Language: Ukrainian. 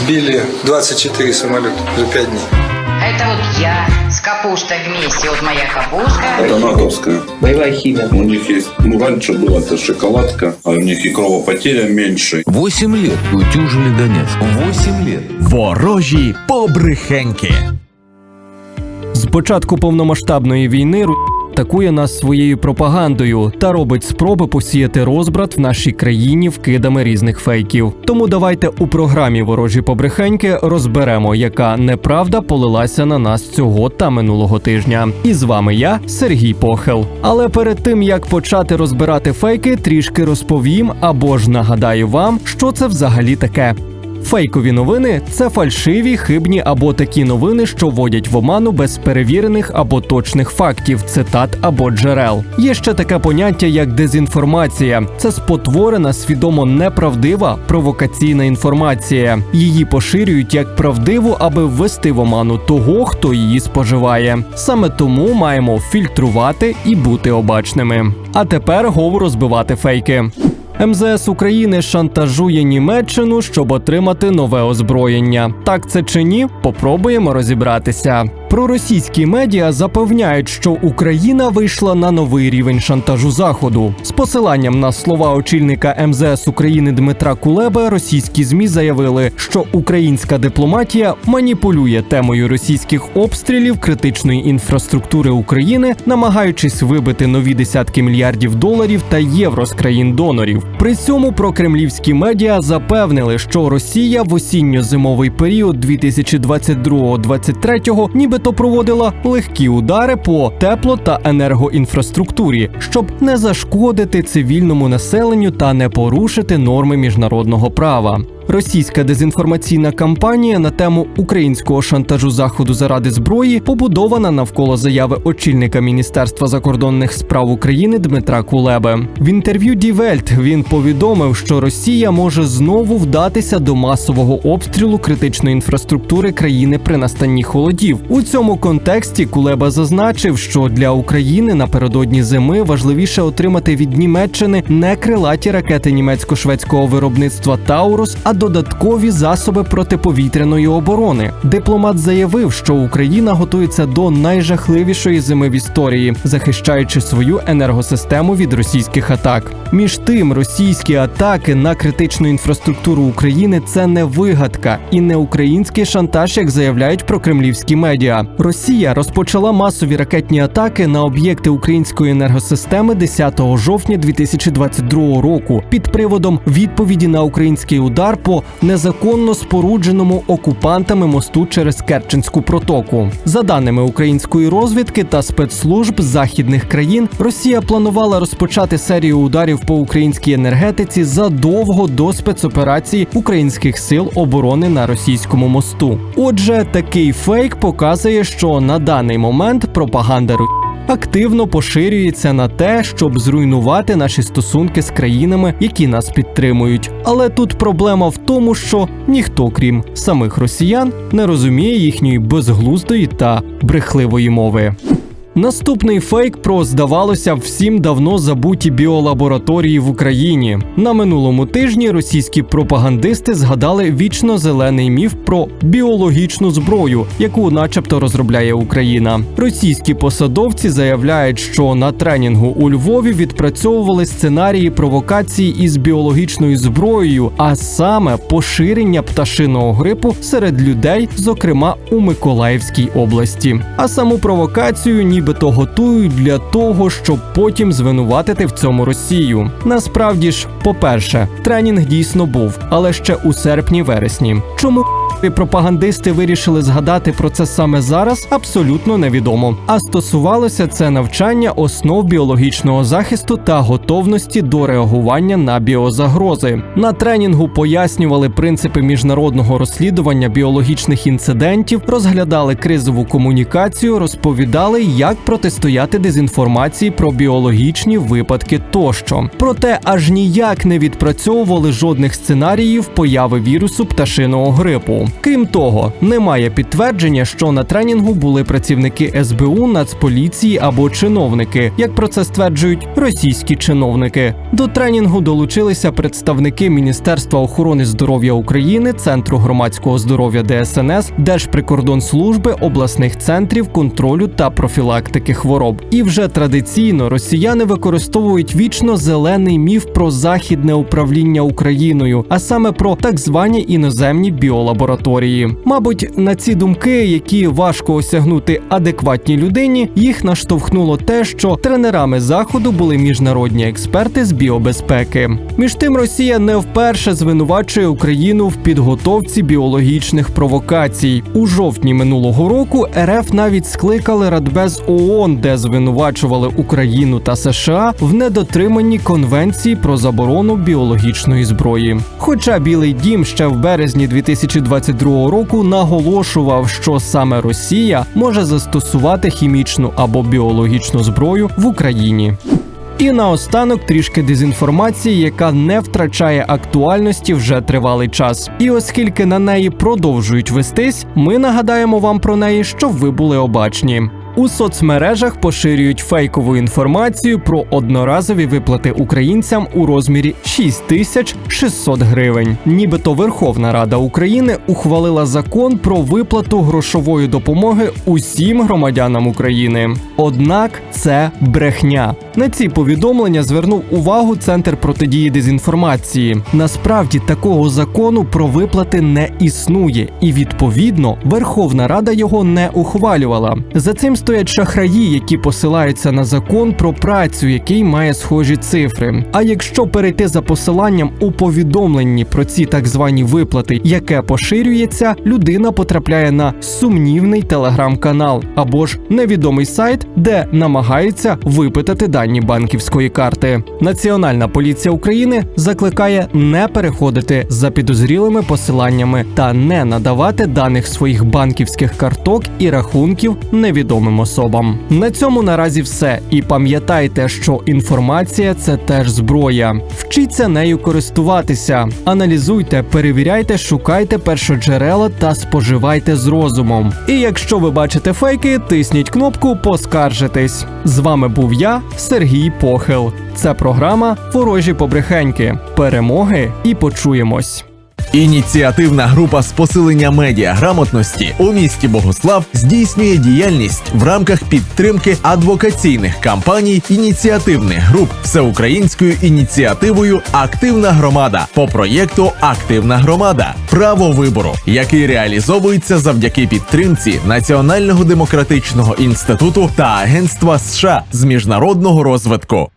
Сбили 24 самолета за 5 дней. Это вот я с капустой вместе. Вот моя капуста. Это натовская. Боевая химия. У них есть, ну, раньше была это шоколадка, а у них и кровопотеря меньше. Восемь лет утюжили Донецк. Восемь лет. Ворожі побрехеньки. З початку повномасштабної війни Ру- атакує нас своєю пропагандою та робить спроби посіяти розбрат в нашій країні вкидами різних фейків. Тому давайте у програмі Ворожі побрехеньки розберемо, яка неправда полилася на нас цього та минулого тижня. І з вами я, Сергій Похел. Але перед тим як почати розбирати фейки, трішки розповім або ж нагадаю вам, що це взагалі таке. Фейкові новини це фальшиві, хибні або такі новини, що вводять в оману без перевірених або точних фактів, цитат або джерел. Є ще таке поняття як дезінформація. Це спотворена, свідомо неправдива провокаційна інформація. Її поширюють як правдиву, аби ввести в оману того, хто її споживає. Саме тому маємо фільтрувати і бути обачними. А тепер говору розбивати фейки. МЗС України шантажує Німеччину, щоб отримати нове озброєння. Так це чи ні? Попробуємо розібратися. Проросійські медіа запевняють, що Україна вийшла на новий рівень шантажу заходу. З посиланням на слова очільника МЗС України Дмитра Кулеби, російські змі заявили, що українська дипломатія маніпулює темою російських обстрілів критичної інфраструктури України, намагаючись вибити нові десятки мільярдів доларів та євро з країн донорів. При цьому прокремлівські медіа запевнили, що Росія в осінньо-зимовий період 2022-2023 нібито проводила легкі удари по тепло та енергоінфраструктурі, щоб не зашкодити цивільному населенню та не порушити норми міжнародного права. Російська дезінформаційна кампанія на тему українського шантажу заходу заради зброї побудована навколо заяви очільника Міністерства закордонних справ України Дмитра Кулеби. В інтерв'ю Die Welt він повідомив, що Росія може знову вдатися до масового обстрілу критичної інфраструктури країни при настанні холодів. У цьому контексті Кулеба зазначив, що для України напередодні зими важливіше отримати від Німеччини не крилаті ракети німецько-шведського виробництва Таурус, а додаткові засоби протиповітряної оборони. Дипломат заявив, що Україна готується до найжахливішої зими в історії, захищаючи свою енергосистему від російських атак. Між тим, російські атаки на критичну інфраструктуру України це не вигадка і не український шантаж, як заявляють прокремлівські медіа. Росія розпочала масові ракетні атаки на об'єкти української енергосистеми 10 жовтня 2022 року під приводом відповіді на український удар по незаконно спорудженому окупантами мосту через Керченську протоку. За даними української розвідки та спецслужб західних країн, Росія планувала розпочати серію ударів по українській енергетиці задовго до спецоперації українських сил оборони на російському мосту. Отже, такий фейк показує, що на даний момент пропаганда Росії активно поширюється на те, щоб зруйнувати наші стосунки з країнами, які нас підтримують. Але тут проблема в тому, що ніхто, крім самих росіян, не розуміє їхньої безглуздої та брехливої мови. Наступний фейк про здавалося всім давно забуті біолабораторії в Україні. На минулому тижні російські пропагандисти згадали вічно зелений міф про біологічну зброю, яку, начебто, розробляє Україна. Російські посадовці заявляють, що на тренінгу у Львові відпрацьовували сценарії провокації із біологічною зброєю, а саме поширення пташиного грипу серед людей, зокрема у Миколаївській області. А саму провокацію нібито готують для того, щоб потім звинуватити в цьому Росію. Насправді ж, по-перше, тренінг дійсно був, але ще у серпні-вересні. Чому і пропагандисти вирішили згадати про це саме зараз, абсолютно невідомо. А стосувалося це навчання основ біологічного захисту та готовності до реагування на біозагрози. На тренінгу пояснювали принципи міжнародного розслідування біологічних інцидентів, розглядали кризову комунікацію, розповідали, як протистояти дезінформації про біологічні випадки тощо. Проте аж ніяк не відпрацьовували жодних сценаріїв появи вірусу пташиного грипу. Крім того, немає підтвердження, що на тренінгу були працівники СБУ, Нацполіції або чиновники, як про це стверджують російські чиновники. До тренінгу долучилися представники Міністерства охорони здоров'я України, Центру громадського здоров'я ДСНС, Держприкордонслужби, обласних центрів контролю та профілактики хвороб. І вже традиційно росіяни використовують вічно зелений міф про західне управління Україною, а саме про так звані іноземні біолабораторії. Мабуть, на ці думки, які важко осягнути адекватній людині, їх наштовхнуло те, що тренерами заходу були міжнародні експерти з біобезпеки. Між тим, Росія не вперше звинувачує Україну в підготовці біологічних провокацій. У жовтні минулого року РФ навіть скликали Радбез ООН, де звинувачували Україну та США в недотриманні конвенції про заборону біологічної зброї. Хоча Білий Дім ще в березні 2022 року наголошував, що саме Росія може застосувати хімічну або біологічну зброю в Україні. І наостанок трішки дезінформації, яка не втрачає актуальності вже тривалий час. І оскільки на неї продовжують вестись, ми нагадаємо вам про неї, щоб ви були обачні. У соцмережах поширюють фейкову інформацію про одноразові виплати українцям у розмірі 6600 гривень. Нібито Верховна Рада України ухвалила закон про виплату грошової допомоги усім громадянам України. Однак це брехня. На ці повідомлення звернув увагу Центр протидії дезінформації. Насправді такого закону про виплати не існує, і відповідно Верховна Рада його не ухвалювала. За цим стоять шахраї, які посилаються на закон про працю, який має схожі цифри. А якщо перейти за посиланням у повідомленні про ці так звані виплати, яке поширюється, людина потрапляє на сумнівний телеграм-канал або ж невідомий сайт, де намагаються випитати дані банківської карти. Національна поліція України закликає не переходити за підозрілими посиланнями та не надавати даних своїх банківських карток і рахунків невідомим особам. На цьому наразі все. І пам'ятайте, що інформація це теж зброя. Вчіться нею користуватися, аналізуйте, перевіряйте, шукайте першоджерела та споживайте з розумом. І якщо ви бачите фейки, тисніть кнопку Поскаржитись. З вами був я, Сергій Похил. Це програма Ворожі побрехеньки. Перемоги і почуємось. Ініціативна група з посилення медіаграмотності у місті Богослав здійснює діяльність в рамках підтримки адвокаційних кампаній ініціативних груп всеукраїнською ініціативою Активна громада по проєкту Активна громада право вибору, який реалізовується завдяки підтримці Національного демократичного інституту та Агентства США з міжнародного розвитку.